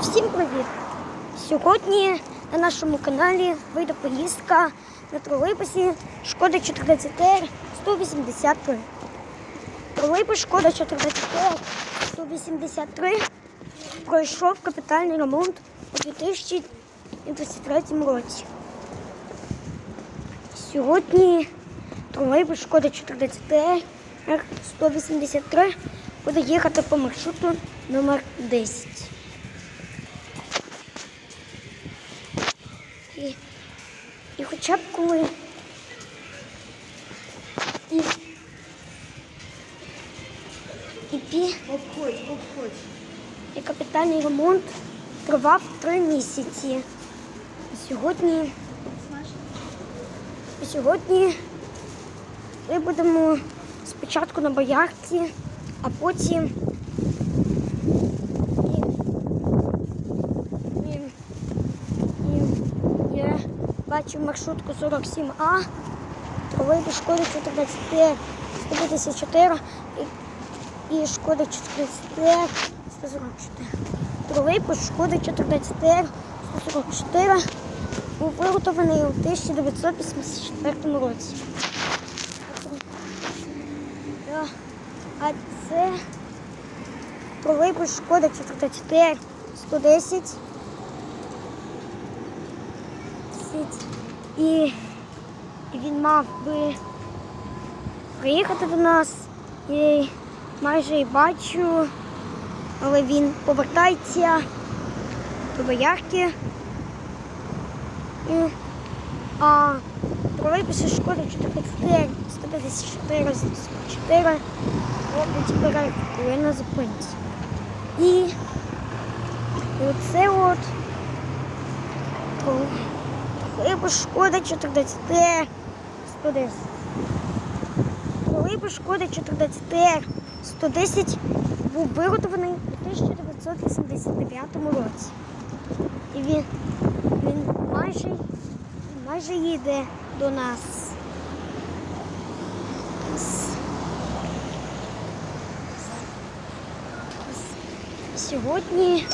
Всім привіт! Сьогодні на нашому каналі вийде поїздка на тролейбусі Шкода 14 183. Тролейбус Шкода 14 183 пройшов капітальний ремонт у 2023 році. Сьогодні тролейбус Шкода 14 183 буде їхати по маршруту номер 10. І хоча б коли і, і, пі, Обходь, обходь. і капітальний ремонт тривав три місяці. І сьогодні, і сьогодні ми будемо спочатку на боярці, а потім і, і, і я бачу маршрутку 47А, тролейбус Шкода 14 154 і, і Шкода 14 144. Тролейбус Шкода 14 144 був виготовлений у 1984 році. А це тролейбус Шкода 14 110. І, він мав би приїхати до нас. І майже і бачу, але він повертається до боярки. А тролейбуси Шкода 14 154 4 роблять перерву, на зупинці. І, і оце от тролейбус Шкода 14 110. Тролейбус Шкода 14 110 був виготовлений у 1989 році. І він, він майже, майже їде до нас. Сьогодні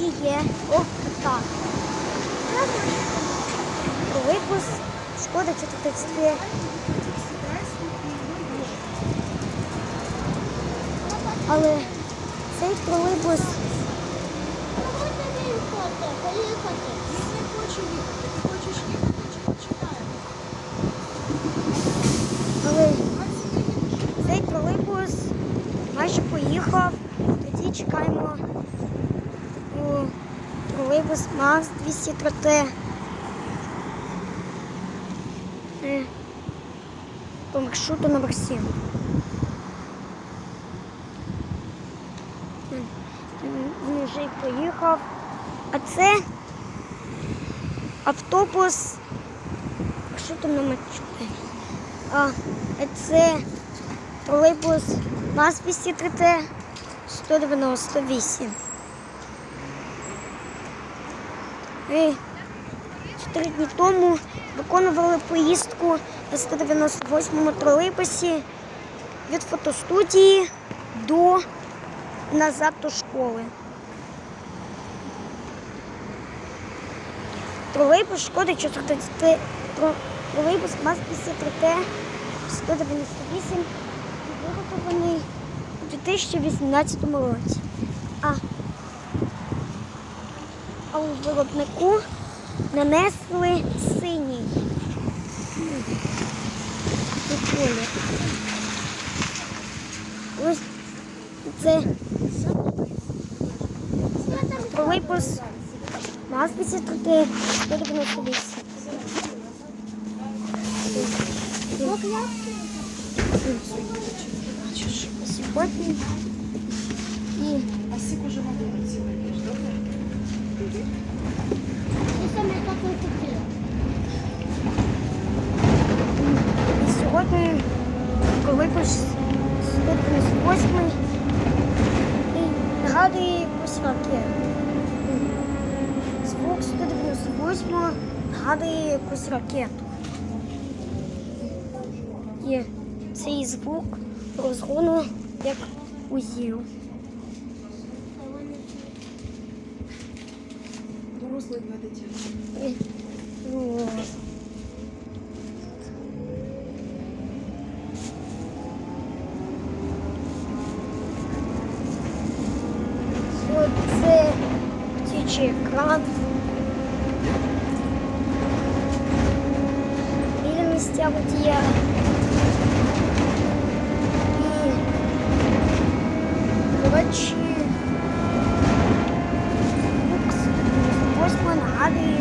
і є о, так. Тролейбус Шкода 14 Але цей тролейбус? Але цей тролейбус майже поїхав. Тоді чекаємо тролейбус МАЗ 203 Е, По маршруту номер 7. М, Він вже поїхав. А це автобус маршрутом номер 4. А, це тролейбус МАЗ 203 Т 198. Ми чотири дні тому виконували поїздку на 198-му тролейбусі від фотостудії до назад до школи. Тролейбус шкоди 14 тро- тролейбус МАЗ 53 Т 198 виготовлений у 2018 році. А у виробнику нанесли синій. Ось це тролейбус МАЗ 53 198. Сьогодні і А сик уже на вулиці сьогодні тролейбус 198 і нагадує якусь ракету. Звук 198 нагадує якусь ракету. І цей звук розгону як у ЗІЛ. два дитячі. І- о. Оце птичий екран. Біля місця водія. І, коротше, букс. Ось ми нагадує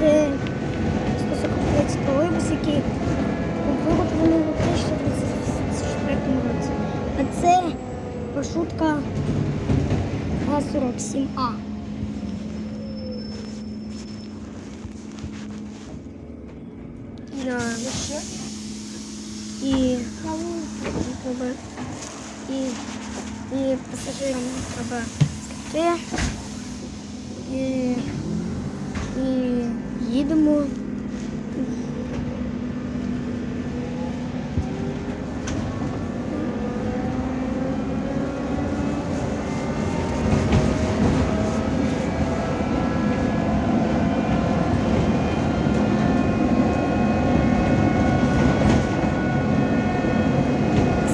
Це 143 тролейбус, який був виготовлений у 1934 році. А це маршрутка А47А. Да. Ще? І треба і, і пасажирам треба йти. І, і їдемо.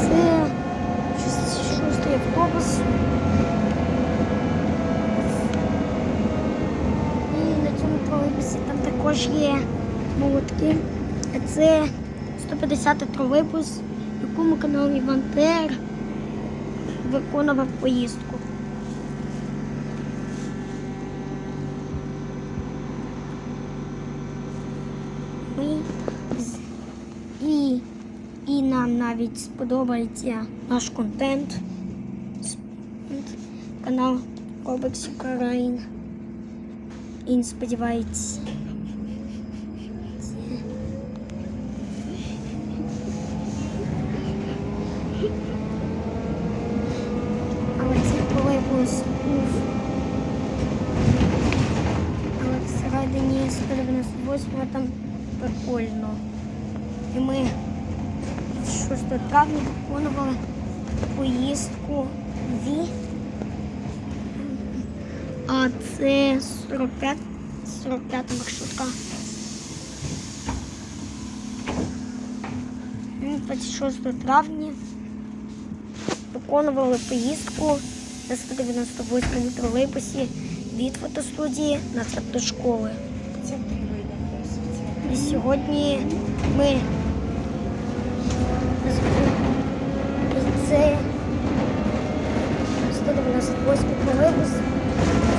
Це шос- шостий автобус. І на цьому тролейбусі там також є молотки. А Це 150 тролейбус, якому канал Іван Тер виконував поїздку. Ми і і нам навіть сподобається наш контент. Канал Roblox Ukraine. І сподівається. це- Але цей тролейбус був. Але всередині 198 там прикольно. І ми 6 травня виконували поїздку в а це 45 45 маршрутка. Ми 26 травня виконували поїздку на 198 тролейбусі від фотостудії на до школи. І сьогодні ми це 198 тролейбус,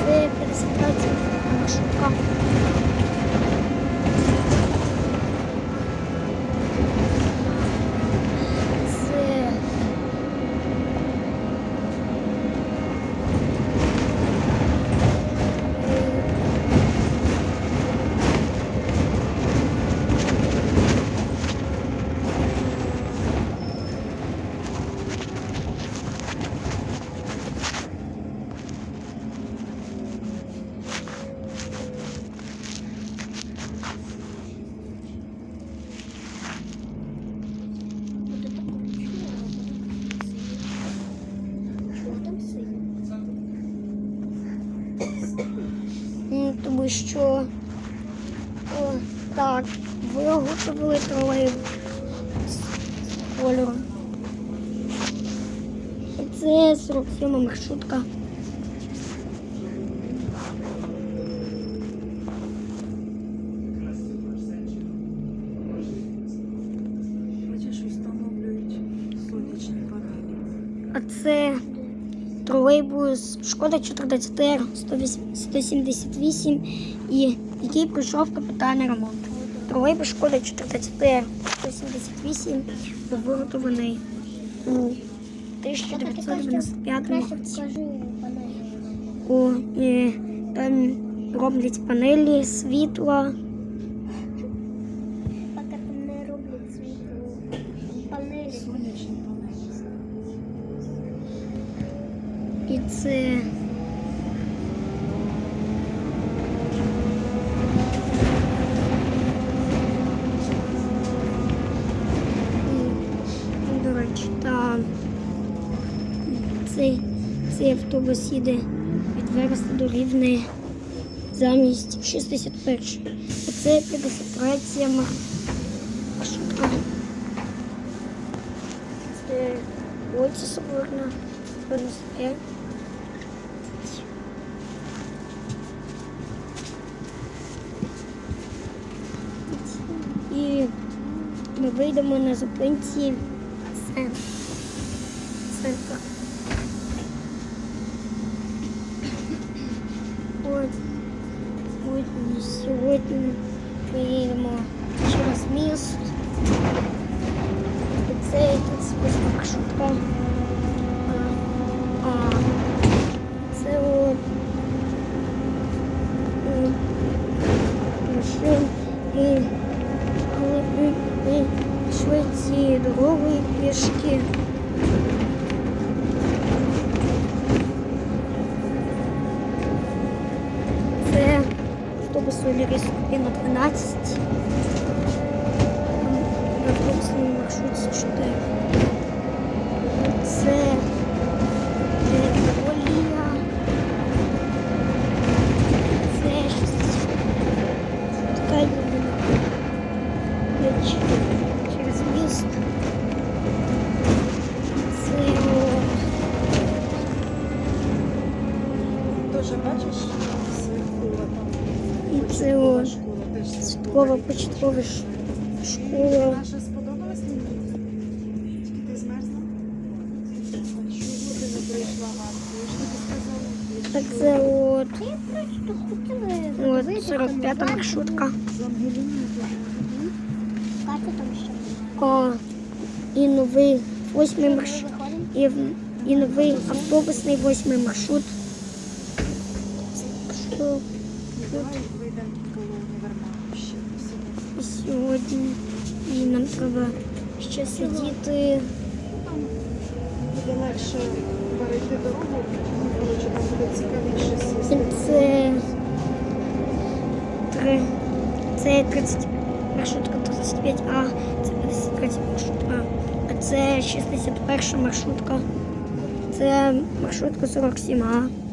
це 53 маршрутка. Це е, М, Тому що о, так, виготовили тролейбус з кольором. Це 47 маршрутка. Бачиш, встановлюють сонячні панелі. А це тролейбус Шкода 4 178, і який пройшов капітальний ремонт. Тролейбус Шкода 4 178 був виготовлений у 1995 Краще році. У, і, там роблять панелі, світла. І це. До речі, та цей, цей автобус їде від Вереста до Рівне замість 61. А це 53 маршрутка. Це оці Соборна. ПНСР. І ми вийдемо на зупинці центр. Центр. От, от і сьогодні ми їдемо через міст. йшли цією дорогою пішки. Це автобус Валерій Скупіна 12. Тоже бачиш, святкова там. І це. Школа теж Святкова початкова ш- школа. Наша сподобалась мені? Тільки ти змерзла? А чого ти не прийшла, Ганку? Я ж тобі сказала. Так це от, от 45 маршрутка. З Ангеліною Катя там ще. О, і новий восьмий маршрут. І, і новий автобусний восьмий маршрут. І сьогодні і нам треба ще сидіти. Буде легше перейти дорогу, коротше, там буде цікавіше сісти. це три. Це 30 маршрутка 35А, це 53 маршрутка. А це 61 маршрутка. Це маршрутка 47А.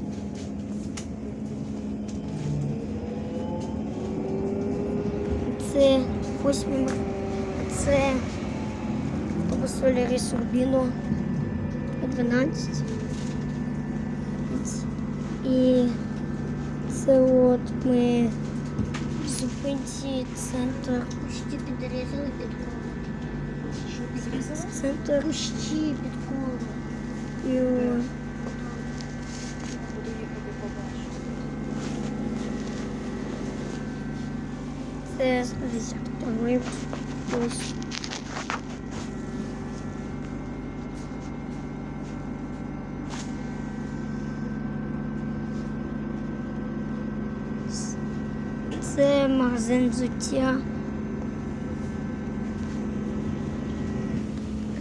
8 мар... Це автобус Валерій Сурбіно 12. І це от ми в зупинці центр. Ще підрізали під Що підрізала? Центр Кущі під коло. і от Буду їхати побачу. це 110 Ось. Це магазин взуття.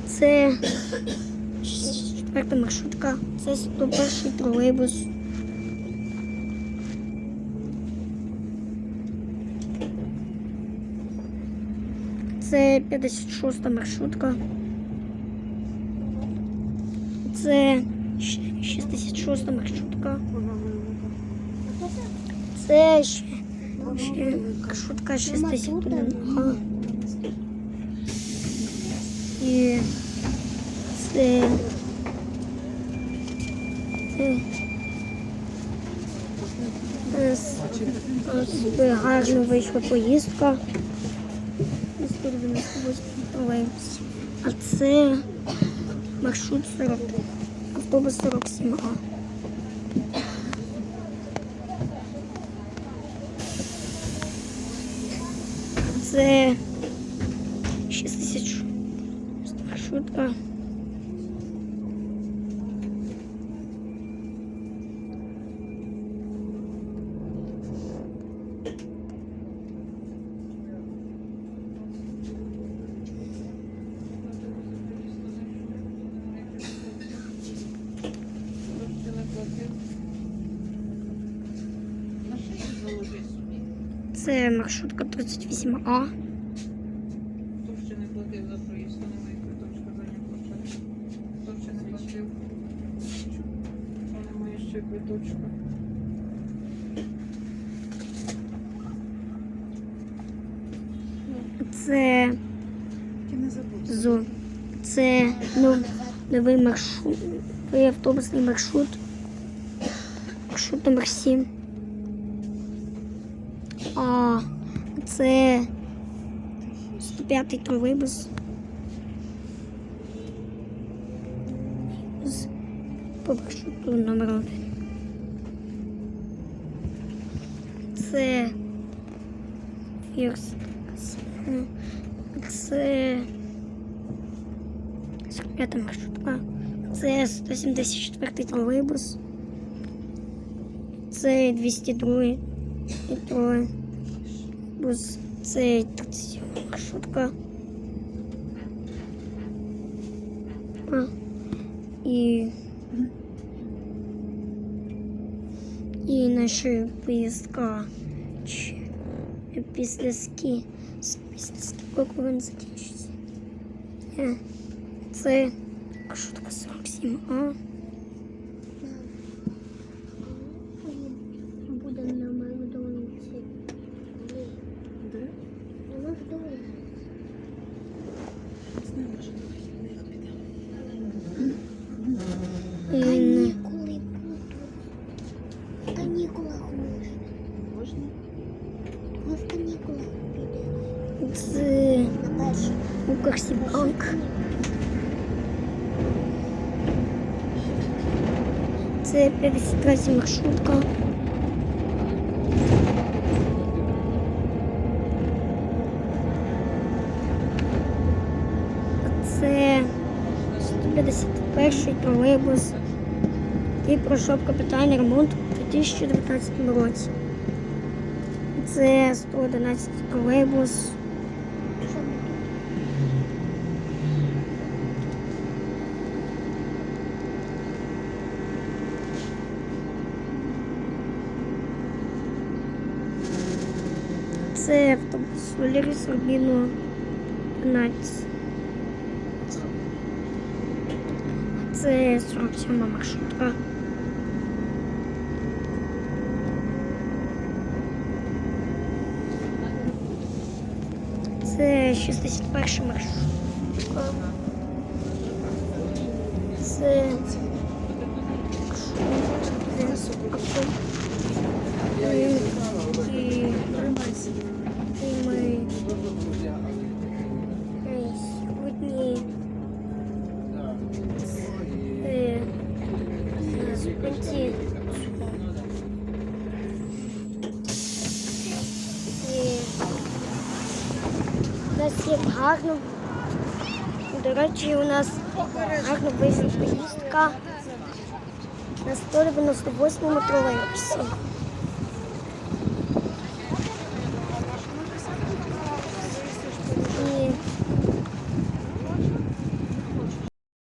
Це четверта маршрутка. Це 101 тролейбус. Це 56 маршрутка. Це щ- 66 маршрутка. Це маршрутка 61. Ага. І це, це Ось- ось гарно вийшла поїздка. Із 198. А це маршрут 40, автобус 47А. Це 6 тисяч маршрутка. 8А. Хто ще не платив за проїзд, то немає квиточка за нього. Хто ще не платив, то немає ще квиточка. Це Зо. Це нов... новий маршрут. Новий автобусний маршрут. Маршрут номер 7. 105-й тролейбус. З по маршруту номер 1. Це Фірст. Це 45 маршрутка. Це 174 тролейбус. Це 202 тролейбус. Це 37 маршрутка. А, і, і наша поїздка чи- після ски. Після ски коли він закінчиться. Е, Це маршрутка 47А. Буде Це 53 маршрутка. Це 151 тролейбус, який пройшов капітальний ремонт у 2019 році. Це 111 тролейбус. Це автобус Валерій Сорбіно 15. Це 47 маршрутка. Це 61 маршрутка. Це і Тримайся. І ми е, сьогодні е, на зупинці. І у нас є гарно. До речі, у нас гарно вийшла поїздка на 198 тролейбусі.